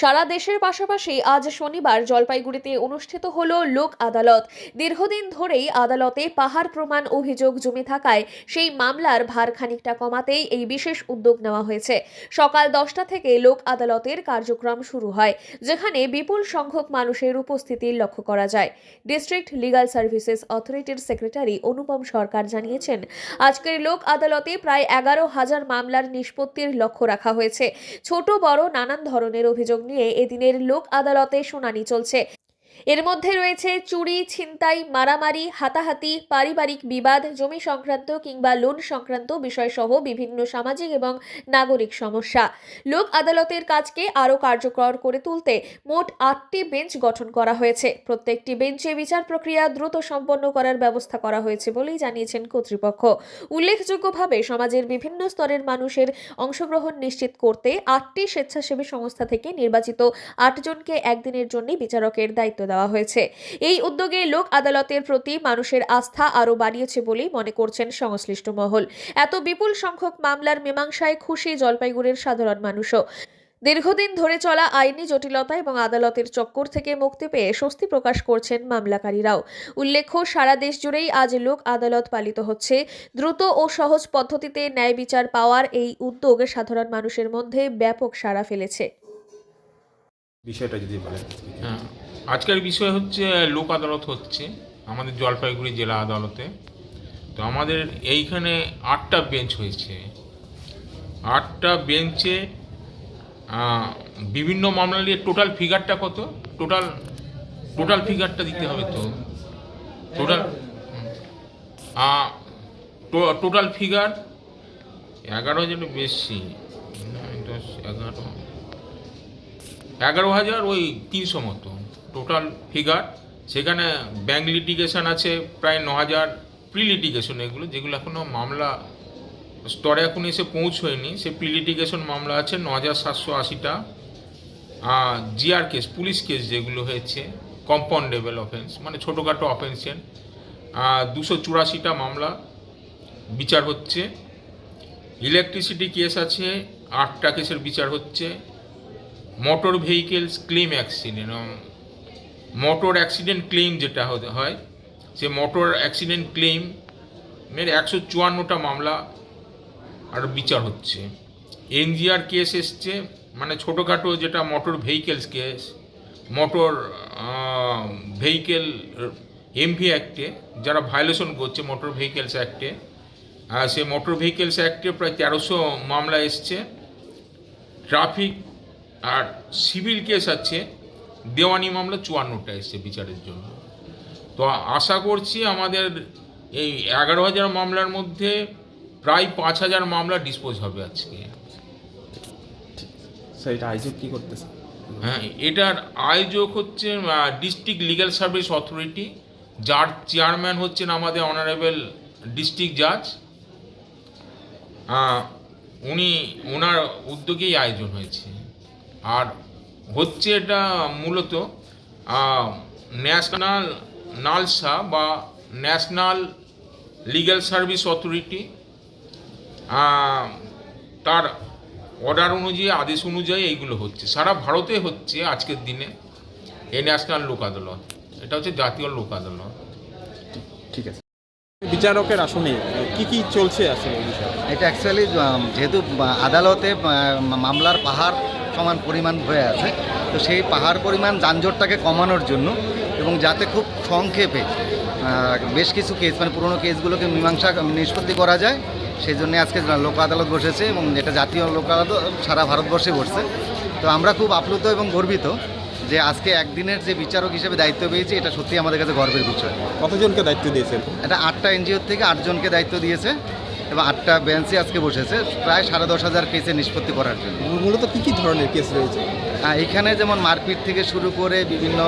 সারা দেশের পাশাপাশি আজ শনিবার জলপাইগুড়িতে অনুষ্ঠিত হল লোক আদালত। দীর্ঘদিন ধরেই আদালতে পাহাড় প্রমাণ অভিযোগ জমে থাকায় সেই মামলার ভার খানিকটা কমাতেই এই বিশেষ উদ্যোগ নেওয়া হয়েছে। সকাল দশটা থেকে লোক আদালতের কার্যক্রম শুরু হয়, যেখানে বিপুল সংখ্যক মানুষের উপস্থিতি লক্ষ্য করা যায়। ডিস্ট্রিক্ট লিগাল সার্ভিসেস অথরিটির সেক্রেটারি অনুপম সরকার জানিয়েছেন, আজকের লোক আদালতে প্রায় এগারো হাজার মামলার নিষ্পত্তির লক্ষ্য রাখা হয়েছে। ছোট বড় নানান ধরনের অভিযোগ নিয়ে এদিনের লোক আদালতে শুনানি চলছে। এর মধ্যে রয়েছে চুরি, ছিনতাই, মারামারি, হাতাহাতি, পারিবারিক বিবাদ, জমি সংক্রান্ত কিংবা লোন সংক্রান্ত বিষয়সহ বিভিন্ন সামাজিক এবং নাগরিক সমস্যা। লোক আদালতের কাজকে আরও কার্যকর করে তুলতে মোট আটটি বেঞ্চ গঠন করা হয়েছে। প্রত্যেকটি বেঞ্চে বিচার প্রক্রিয়া দ্রুত সম্পন্ন করার ব্যবস্থা করা হয়েছে বলেই জানিয়েছেন কর্তৃপক্ষ। উল্লেখযোগ্যভাবে সমাজের বিভিন্ন স্তরের মানুষের অংশগ্রহণ নিশ্চিত করতে আটটি স্বেচ্ছাসেবী সংস্থা থেকে নির্বাচিত আটজনকে একদিনের জন্য বিচারকের দায়িত্ব দেওয়া হয়েছে। এই উদ্যোগে লোক আদালতের প্রতি মানুষের আস্থা আরও বাড়িয়েছে বলেই মনে করছেন সংশ্লিষ্ট মহল। এত বিপুল সংখ্যক মামলার মীমাংসায় খুশি জলপাইগুড়ির সাধারণ মানুষও। দীর্ঘদিন ধরে চলা আইনি জটিলতা এবং আদালতের চক্কর থেকে মুক্তি পেয়ে স্বস্তি প্রকাশ করছেন মামলাকারীরাও। উল্লেখ্য সারা দেশ জুড়েই আজ লোক আদালত পালিত হচ্ছে। দ্রুত ও সহজ পদ্ধতিতে ন্যায় বিচার পাওয়ার এই উদ্যোগ সাধারণ মানুষের মধ্যে ব্যাপক সাড়া ফেলেছে। বিষয়টা যদি বলেন। হ্যাঁ। আজকের বিষয় হচ্ছে লোক আদালত হচ্ছে, আমাদের জলপাইগুড়ি জেলা আদালতে। তো আমাদের এইখানে আটটা বেঞ্চ হয়েছে। আটটা বেঞ্চে বিভিন্ন মামলা নিয়ে টোটাল ফিগারটা কত? টোটাল টোটাল ফিগারটা দিতে হবে তো। টোটাল টোটাল ফিগার এগারো হাজার বেশি। দশ, এগারো এগারো হাজার ওই তিনশো মতো। Total figure. সেখানে ব্যাঙ্ক লিটিগেশন আছে, প্রায় ন হাজার প্রি লিটিগেশন এগুলো, যেগুলো এখনও মামলা স্তরে এখন এসে পৌঁছয়নি। সে প্রি লিটিগেশন মামলা আছে ন হাজার সাতশো আশিটা। জিআর কেস, পুলিশ কেস যেগুলো হয়েছে, কম্পাউন্ডেবল অফেন্স মানে ছোটোখাটো অফেন্সের দুশো চুরাশিটা মামলা বিচার হচ্ছে। ইলেকট্রিসিটি কেস আছে, আটটা কেসের বিচার হচ্ছে। Motor vehicles claim accident motor accident claim যেটা হয়, সে মোটর অ্যাক্সিডেন্ট ক্লেমের একশো চুয়ান্নটা মামলা আর বিচার হচ্ছে। এনজিআর কেস এসছে মানে ছোটোখাটো যেটা motor vehicles case motor vehicle MV অ্যাক্টে যারা ভায়োলেশন করছে মোটর ভেহিকেলস অ্যাক্টে সে মোটর ভেহিকেলস অ্যাক্টে প্রায় তেরোশো মামলা এসছে। ট্রাফিক আর সিভিল কেস আছে দেওয়ানি মামলা চুয়ান্নটা এসছে বিচারের জন্য। তো আশা করছি আমাদের এই এগারো হাজার মামলার মধ্যে প্রায় পাঁচ হাজার মামলা ডিসপোজ হবে আজকে। স্যার এটা আয়োজক কি করতেছে? হ্যাঁ এটার আয়োজক হচ্ছে ডিস্ট্রিক্ট লিগ্যাল সার্ভিস অথরিটি যার চেয়ারম্যান হচ্ছেন আমাদের অনারেবল ডিস্ট্রিক্ট জাজ উনি ওনার উদ্যোগেই আয়োজন হয়েছে। আর হচ্ছে এটা মূলত ন্যাশনাল নালসা বা ন্যাশনাল লিগ্যাল সার্ভিস অথরিটি তার অর্ডার অনুযায়ী আদেশ অনুযায়ী এইগুলো হচ্ছে। সারা ভারতে হচ্ছে আজকের দিনে এই ন্যাশনাল লোক আদালত এটা হচ্ছে জাতীয় লোক আদালত ঠিক আছে। বিচারকের আসনে কি কি চলছে আসলে এটা অ্যাকচুয়ালি যেহেতু আদালতে মামলার পাহাড় সমান পরিমাণ হয়ে আছে। তো সেই পাহাড় পরিমাণ যানজটটাকে কমানোর জন্য এবং যাতে খুব সংক্ষেপে বেশ কিছু কেস মানে পুরনো কেসগুলোকে মীমাংসা নিষ্পত্তি করা যায় সেই জন্য আজকে লোক আদালত বসেছে এবং এটা জাতীয় লোক আদালত সারা ভারতবর্ষে বসছে। তো আমরা খুব আপ্লুত এবং গর্বিত যে আজকে একদিনের যে বিচারক হিসেবে দায়িত্ব পেয়েছি এটা সত্যি আমাদের কাছে গর্বের বিষয়। কতজনকে দায়িত্ব দিয়েছেন? এটা আটটা এনজিওর থেকে আটজনকে দায়িত্ব দিয়েছে। এবং আটটা বেঞ্চে আজকে বসেছে প্রায় সাড়ে দশ হাজার কেসে নিষ্পত্তি করার জন্য। মূলত কী কী ধরনের কেস রয়েছে? এখানে যেমন মারপিট থেকে শুরু করে বিভিন্ন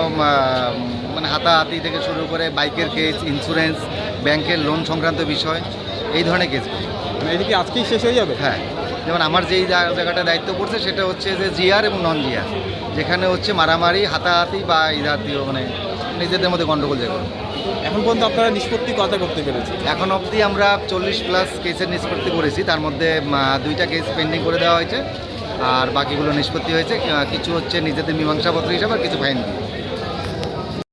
মানে হাতাহাতি থেকে শুরু করে বাইকের কেস ইন্স্যুরেন্স ব্যাংকের লোন সংক্রান্ত বিষয় এই ধরনের কেসগুলো মানে এটা কি আজকেই শেষ হয়ে যাবে? হ্যাঁ যেমন আমার যেই জায়গাটা দায়িত্ব পড়ছে সেটা হচ্ছে যে জিআর এবং নন জিআর যেখানে হচ্ছে মারামারি হাতাহাতি বা এই জাতীয় মানে নিজেদের মধ্যে গণ্ডগোল যেগুলো এখন পর্যন্ত আপনারা নিষ্পত্তি কথা করতে পেরেছেন? এখন অবধি আমরা চল্লিশ প্লাস কেসের নিষ্পত্তি করেছি। তার মধ্যে দুইটা কেস পেন্ডিং করে দেওয়া হয়েছে। আর বাকিগুলো নিষ্পত্তি হয়েছে। কিছু হচ্ছে নিজেদের মীমাংসাপত্র হিসাবে আর কিছু ফাইন দিয়ে।